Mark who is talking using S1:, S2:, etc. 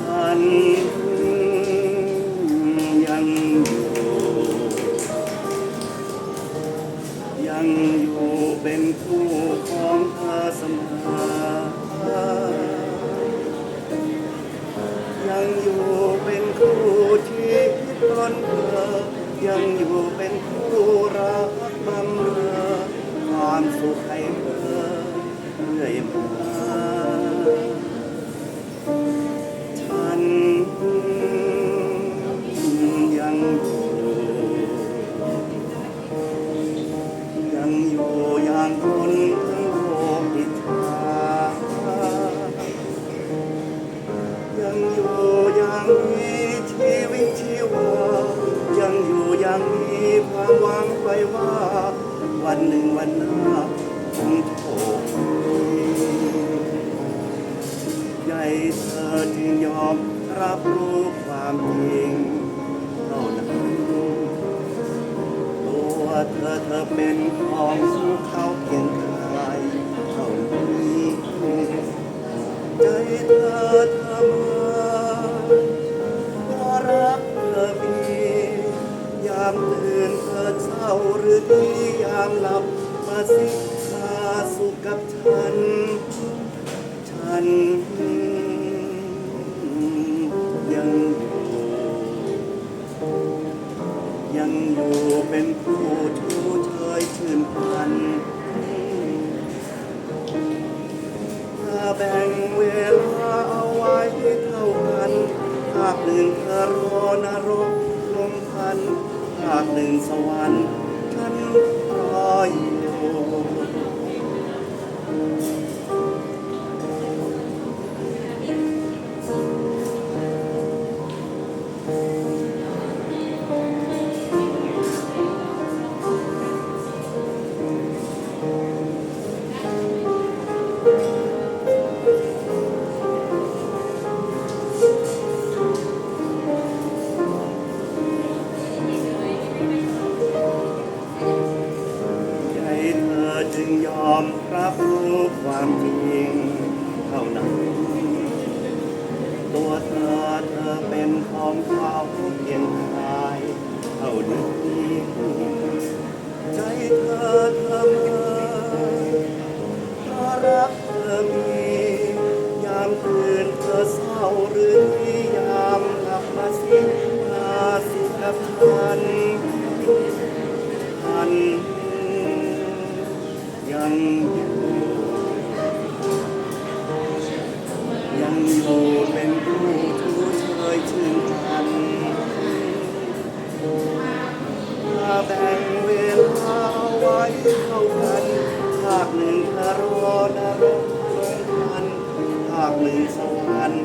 S1: ฉันยังอยู่ ยังอยู่เป็นคู่ของเธอเส มอยังอยู่เป็นคู่ที่ตนเธอยังอยู่เป็นคู่รั อยู่อย่างมีชีวิตชีวา ยังอยู่อย่างมีความหวังไว้ว่า วันหนึ่งวันหน้าคงโชคดีใหญ่เธอจึงยอมรับรู้ความจริงเท่านั้นตัวเธอเธอเป็นของเขาเพียงกายเท่านี้ใจเธอเธอามตื่นเธอเศร้าหรือดียามหลับมาสิมาสุขกับฉัน ฉันยังอยู่ยังอยู่เป็นผู้ชูเชยชื่นพันถ้าแบ่งเวลาเอาไว้เท่ากันภาคหนึ่งเธอรอนรกลมพัน ภาคหนึ่งสวรรค์ฉันรออยู่ ยอมรับรู้ความจริงเท่านั้น ตัวเธอเธอเป็นของเขาเพียงกายเท่านี้ใจเธอเธอ ไว้เท่ากันภาคหนึ่งคารอนรกลงพันภาคหนึ่งสวรรค์